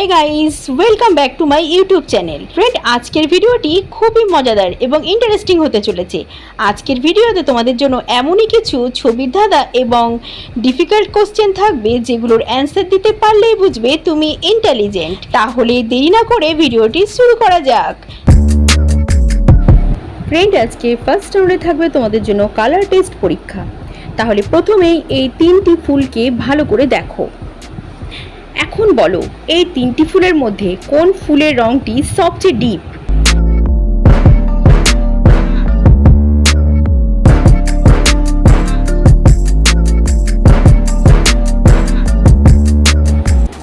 Hey guys welcome back to my YouTube channel friend আজকের ভিডিওটি খুবই মজাদার এবং ইন্টারেস্টিং হতে চলেছে। আজকের ভিডিওতে তোমাদের জন্য এমনই কিছু ছবির ধাঁধা এবং ডিফিকাল্ট কোশ্চেন থাকবে, যেগুলোর অ্যান্সার দিতে পারলেই বুঝবে তুমি ইন্টেলিজেন্ট তাহলে দেরি না করে ভিডিওটি শুরু করা যাক। ফ্রেন্ড আজকে ফার্স্ট রাউন্ডে থাকবে তোমাদের জন্য কালার টেস্ট পরীক্ষা। তাহলে প্রথমেই এই তিনটি ফুলকে ভালো করে দেখো। এখন বলো, এই তিনটি ফুলের মধ্যে কোন ফুলের রংটি সবচেয়ে ডিপ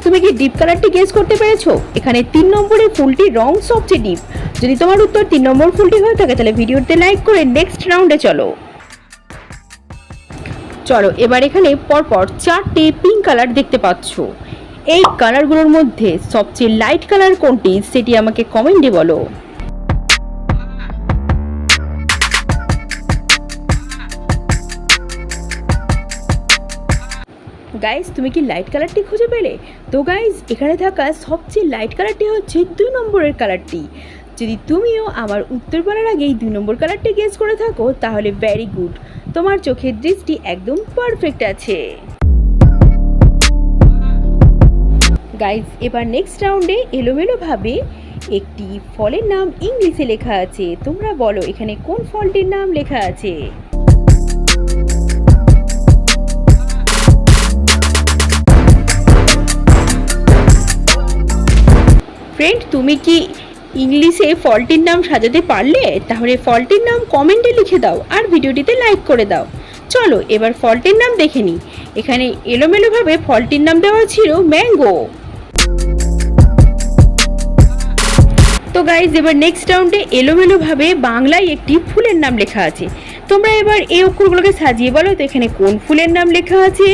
তুমি কি ডিপ কালারটি গেস করতে পেরেছ? এখানে তিন নম্বরের ফুলটির রং সবচেয়ে ডিপ যদি তোমার উত্তর তিন নম্বর ফুলটি হয়ে থাকে, তাহলে ভিডিওতে লাইক করে নেক্সট রাউন্ডে চলো। চলো, এবার এখানে পরপর চারটে পিঙ্ক কালার দেখতে পাচ্ছো। এই কালারগুলোর মধ্যে সবচেয়ে লাইট কালার কোনটি সেটি আমাকে কমেন্টে বলো। গাইস তুমি কি লাইট কালারটি খুঁজে পেলে? তো গাইস এখানে থাকা সবচেয়ে লাইট কালারটি হচ্ছে দুই নম্বরের কালারটি। যদি তুমিও আমার উত্তর বলার আগেই দুই নম্বর কালারটি গেস করে থাকো, তাহলে ভেরি গুড তোমার চোখের দৃষ্টি একদম পারফেক্ট আছে। গাইজ এবার নেক্সট রাউন্ডে এলোমেলোভাবে একটি ফলের নাম ইংলিশে লেখা আছে। তোমরা বলো, এখানে কোন ফলটির নাম লেখা আছে? ফ্রেন্ড তুমি কি ইংলিশে ফলটির নাম সাজাতে পারলে? তাহলে ফলটির নাম কমেন্টে লিখে দাও আর ভিডিওটিতে লাইক করে দাও। চলো, এবার ফলটির নাম দেখে নিই। এখানে এলোমেলোভাবে ফলটির নাম দেওয়া ছিল ম্যাঙ্গো। তো গাইজ এবার নেক্সট রাউন্ডে এলোমেলোভাবে বাংলায় একটি ফুলের নাম লেখা আছে। তোমরা এবার এই অক্ষরগুলোকে সাজিয়ে বলো তো, এখানে কোন ফুলের নাম লেখা আছে?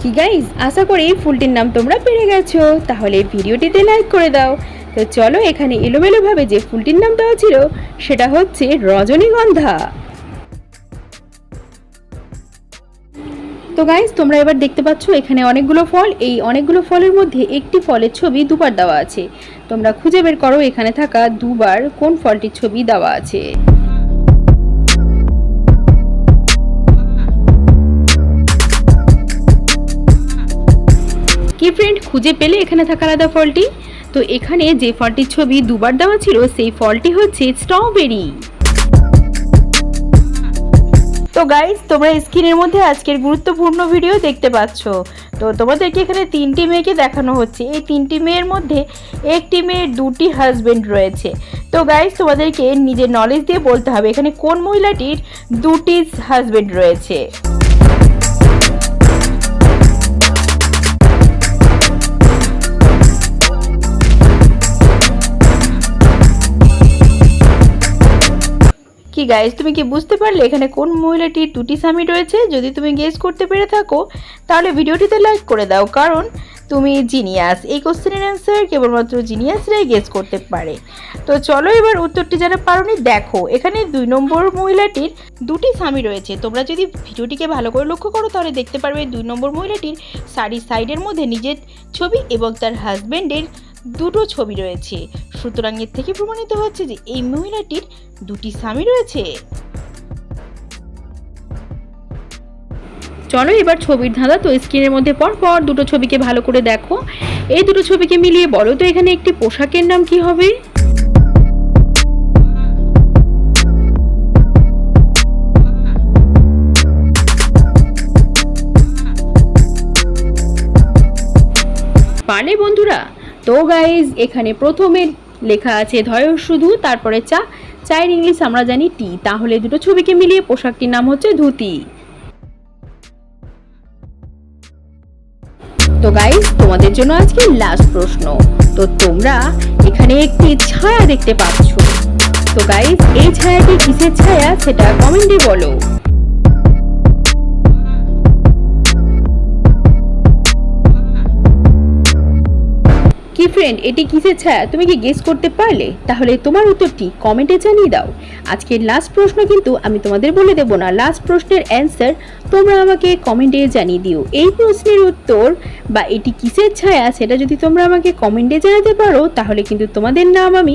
কি গাইজ আশা করি এই ফুলটির নাম তোমরা পেরে গেছো। তাহলে ভিডিওটিতে লাইক করে দাও। তো চলো এখানে এলোমেলোভাবে যে ফুলটির নাম দেওয়া ছিল, সেটা হচ্ছে রজনীগন্ধা। তো গাইজ তোমরা এবার দেখতে পাচ্ছ এখানে অনেকগুলো ফল। এই অনেকগুলো ফলের মধ্যে একটি ফলের ছবি দুবার দেওয়া আছে। তোমরা খুঁজে বের করো এখানে থাকা দুবার কোন ফলটির ছবি দেওয়া আছে। কি ফ্রেন্ড খুঁজে পেলে এখানে থাকা আলাদা ফলটি? তো এখানে যে ফলটির ছবি দুবার দেওয়া ছিল, সেই ফলটি হচ্ছে স্ট্রবেরি তো গাইজ তোমরা স্ক্রিনের মধ্যে আজকের গুরুত্বপূর্ণ ভিডিও দেখতে পাচ্ছ। তো তোমাদেরকে এখানে তিনটি মেয়েকে দেখানো হচ্ছে। এই তিনটি মেয়ের মধ্যে একটি মেয়ের দুটি হাজব্যান্ড রয়েছে। তো গাইজ তোমাদেরকে নিজের নলেজ দিয়ে বলতে হবে, এখানে কোন মহিলাটির দুটি হাজব্যান্ড রয়েছে? গাইজ তুমি কি বুঝতে পারলে এখানে কোন মহিলাটির দুটি স্বামী রয়েছে? যদি তুমি গেস করতে পেরে থাকো, তাহলে ভিডিওটিতে লাইক করে দাও, কারণ তুমি জিনিয়াস এই কোশ্চেনের অ্যান্সার কেবলমাত্র জিনিয়াসরাই গেস করতে পারে। তো চলো এবার উত্তরটি যারা পারোনি, দেখো। এখানে দুই নম্বর মহিলাটির দুটি স্বামী রয়েছে। তোমরা যদি ভিডিওটিকে ভালো করে লক্ষ্য করো, তাহলে দেখতে পারবে দুই নম্বর মহিলাটির শাড়ির সাইডের মধ্যে নিজের ছবি এবং তার হাজব্যান্ডের দুটো ছবি রয়েছে। সুতরাং এর থেকে প্রমাণিত হচ্ছে যে এই মহিলাটির দুটি স্বামী রয়েছে। চলো এবার ছবির ধাঁধা, তো স্ক্রিনের মধ্যে পর পর দুটো ছবিকে ভালো করে দেখো। এই দুটো ছবিকে মিলিয়ে বলো তো এখানে একটি পোশাকের নাম কি হবে? পারলে বন্ধুরা তো গাইজ এখানে প্রথমে লেখা আছে ধয় শুধু, তারপরে চা। চায়ের ইংলিশ আমরা জানি টি। তাহলে দুটো ছবিকে মিলিয়ে পোশাকটির নাম হচ্ছে ধুতি। তো গাইজ তোমাদের জন্য আজকে লাস্ট প্রশ্ন। তো তোমরা এখানে একটি ছায়া দেখতে পাচ্ছ। তো গাইজ এই ছায়াটি কিসের ছায়া? সেটা কমেন্টে বলো। কি ফ্রেন্ড এটি কিসের ছায়া? তুমি কি গেস করতে পারলে? তাহলে তোমার উত্তরটি কমেন্টে জানিয়ে দাও। আজকের লাস্ট প্রশ্ন কিন্তু আমি তোমাদের বলে দেবো না। লাস্ট প্রশ্নের অ্যান্সার তোমরা আমাকে কমেন্টে জানিয়ে দিও। এই প্রশ্নের উত্তর বা এটি কিসের ছায়া সেটা যদি তোমরা আমাকে কমেন্টে জানাতে পারো, তাহলে কিন্তু তোমাদের নাম আমি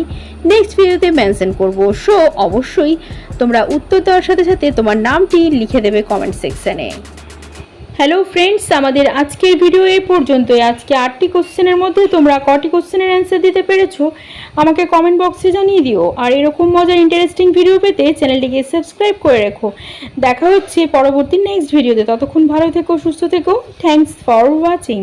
নেক্সট ভিডিওতে মেনশন করব। সো অবশ্যই তোমরা উত্তর দেওয়ার সাথে সাথে তোমার নামটি লিখে দেবে কমেন্ট সেকশনে হ্যালো ফ্রেন্ডস আমাদের আজকের ভিডিও এই পর্যন্তই। আজকে আটটি কোশ্চেনের মধ্যে তোমরা কটি কোশ্চেনের অ্যান্সার দিতে পেরেছ, আমাকে কমেন্ট বক্সে জানিয়ে দিও। আর এরকম মজার ইন্টারেস্টিং ভিডিও পেতে চ্যানেলটিকে সাবস্ক্রাইব করে রেখো। দেখা হচ্ছে পরবর্তী নেক্সট ভিডিওতে ততক্ষণ ভালো থেকো, সুস্থ থেকো। Thanks for watching